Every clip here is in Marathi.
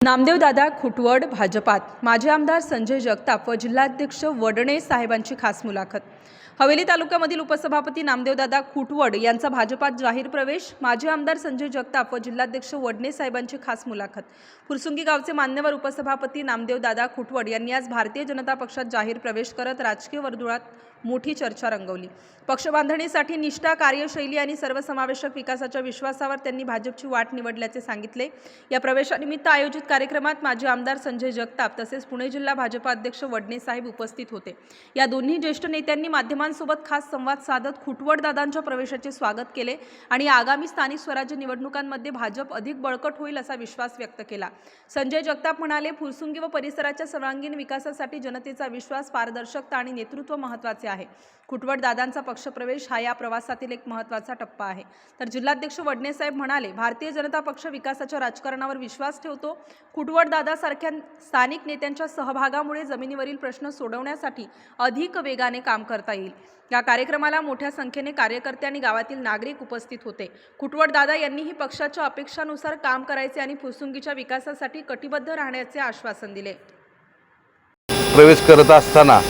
नामदेवदादा खुटवड भाजपात. माजी आमदार संजय जगताप व जिल्हाध्यक्ष वडणे साहेबांची खास मुलाखत. हवेली तालुक्यामधील उपसभापती नामदेवदादा खुटवड यांचा भाजपात जाहीर प्रवेश माजी आमदार संजय जगताप व जिल्हाध्यक्ष वडणे साहेबांची खास मुलाखत. फुरसुंगी गावचे मान्यवर उपसभापती नामदेवदादा खुटवड यांनी आज भारतीय जनता पक्षात जाहीर प्रवेश करत राजकीय वर्तुळात मोठी चर्चा रंगवली. पक्षबांधणीसाठी निष्ठा कार्यशैली आणि सर्वसमावेशक विकासाच्या विश्वासावर त्यांनी भाजपची वाट निवडल्याचे सांगितले. या प्रवेशानिमित्त आयोजित कार्यक्रमात माजी आमदार संजय जगताप तसेच पुणे जिल्हा भाजपा अध्यक्ष वडणे साहेब उपस्थित होते. या दोन्ही ज्येष्ठ नेत्यांनी माध्यमांसोबत खास संवाद साधत खुटवडदादांच्या प्रवेशाचे स्वागत केले आणि आगामी स्थानिक स्वराज्य निवडणुकांमध्ये भाजप अधिक बळकट होईल असा विश्वास व्यक्त केला. संजय जगताप म्हणाले फुरसुंगी व परिसराच्या सर्वांगीण विकासासाठी जनतेचा विश्वास पारदर्शकता आणि नेतृत्व महत्त्वाचे आहे. खुटवट दादांचा पक्षप्रवेश हा या प्रवासातील एक महत्त्वाचा टप्पा आहे. तर जिल्हाध्यक्ष वडणेसाहेब म्हणाले भारतीय जनता पक्ष विकासाच्या राजकारणावर विश्वास ठेवतो. खुटवट दादासारख्या स्थानिक नेत्यांच्या सहभागामुळे जमिनीवरील प्रश्न सोडवण्यासाठी अधिक वेगाने काम करता येईल. या कार्यक्रमाला मोठ्या संख्येने कार्यकर्ते आणि गावातील नागरिक उपस्थित होते. खुटवट दादा यांनीही पक्षाच्या अपेक्षानुसार काम करायचे आणि फुरसुंगीच्या विकासासाठी कटिबद्ध राहण्याचे आश्वासन दिले. प्रवेश करत असताना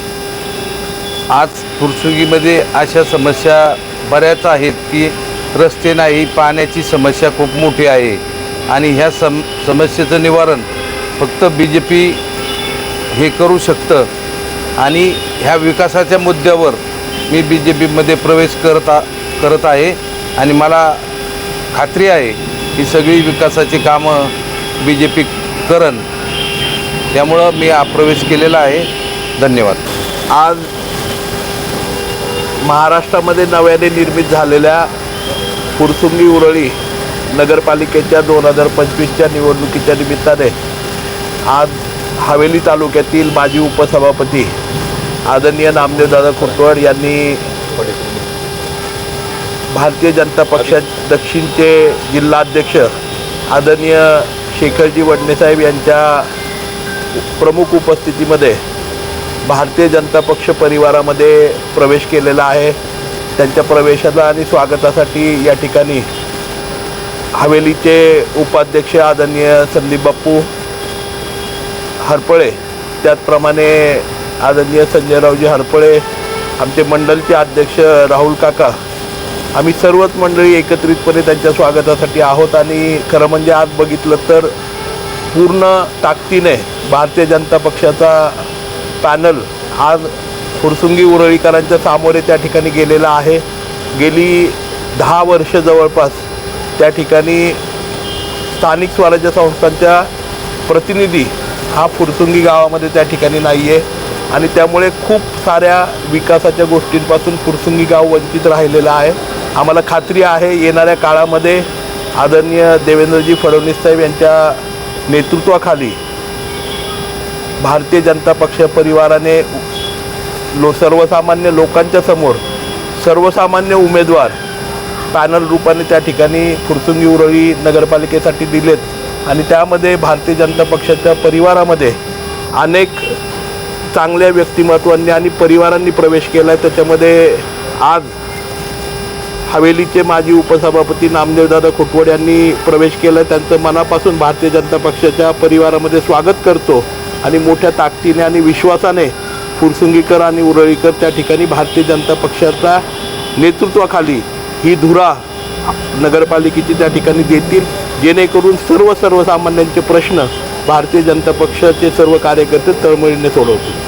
आज फुरसुगीमध्ये अशा समस्या बऱ्याच आहेत की रस्ते नाही पाण्याची समस्या खूप मोठी आहे. आणि ह्या सम समस्येचं निवारण फक्त बी जे पी हे करू शकतं. आणि ह्या विकासाच्या मुद्द्यावर मी बी जे पीमध्ये प्रवेश करत आ करत आहे. आणि मला खात्री आहे की सगळी विकासाची कामं बी जे पी करण त्यामुळं मी हा प्रवेश केलेला आहे. धन्यवाद. आज महाराष्ट्रामध्ये नव्याने निर्मित झालेल्या फुरसुंगी उरळी नगरपालिकेच्या दोन हजार पंचवीसच्या निवडणुकीच्या निमित्ताने आज हवेली तालुक्यातील माजी उपसभापती आदरणीय नामदेवदादा खुटवड यांनी भारतीय जनता पक्षात दक्षिणचे जिल्हाध्यक्ष आदरणीय शेखरजी वडणेसाहेब यांच्या प्रमुख उपस्थितीमध्ये भारतीय जनता पक्ष परिवारामध्ये प्रवेश केलेला आहे. त्यांच्या प्रवेशाला आणि स्वागतासाठी या ठिकाणी हवेलीचे उपाध्यक्ष आदरणीय संदीप बाप्पू हरपळे त्याचप्रमाणे आदरणीय संजयरावजी हरपळे आमचे मंडलचे अध्यक्ष राहुल काका आम्ही सर्वच मंडळी एकत्रितपणे त्यांच्या स्वागतासाठी आहोत. आणि खरं म्हणजे आज बघितलं तर पूर्ण ताकदीने भारतीय जनता पक्षाचा पॅनल आज फुरसुंगी उरळीकरांच्या सामोरे त्या ठिकाणी गेलेला आहे. गेली दहा वर्ष जवळपास त्या ठिकाणी स्थानिक स्वराज्य संस्थांच्या प्रतिनिधी हा फुरसुंगी गावामध्ये त्या ठिकाणी नाही आहे आणि त्यामुळे खूप साऱ्या विकासाच्या गोष्टींपासून फुरसुंगी गाव वंचित राहिलेलं आहे. आम्हाला खात्री आहे येणाऱ्या काळामध्ये आदरणीय देवेंद्रजी फडणवीस साहेब यांच्या नेतृत्वाखाली भारतीय जनता पक्ष परिवाराने लो सर्वसामान्य लोकांच्या समोर सर्वसामान्य उमेदवार पॅनल रूपाने त्या ठिकाणी फुरसुंगी उरळी नगरपालिकेसाठी दिलेत. आणि त्यामध्ये भारतीय जनता पक्षाच्या परिवारामध्ये अनेक चांगल्या व्यक्तिमत्वांनी आणि परिवारांनी प्रवेश केला आहे त्याच्यामध्ये आज हवेलीचे माजी उपसभापती नामदेवदादा खोटवड यांनी प्रवेश केला त्यांचं मनापासून भारतीय जनता पक्षाच्या परिवारामध्ये स्वागत करतो. आणि मोठ्या ताकदीने आणि विश्वासाने फुरसुंगीकर आणि उरळीकर त्या ठिकाणी भारतीय जनता पक्षाच्या नेतृत्वाखाली ही धुरा नगरपालिकेची त्या ठिकाणी देतील जेणेकरून सर्व सर्वसामान्यांचे प्रश्न भारतीय जनता पक्षाचे सर्व कार्यकर्ते तळमळीने सोडवतील.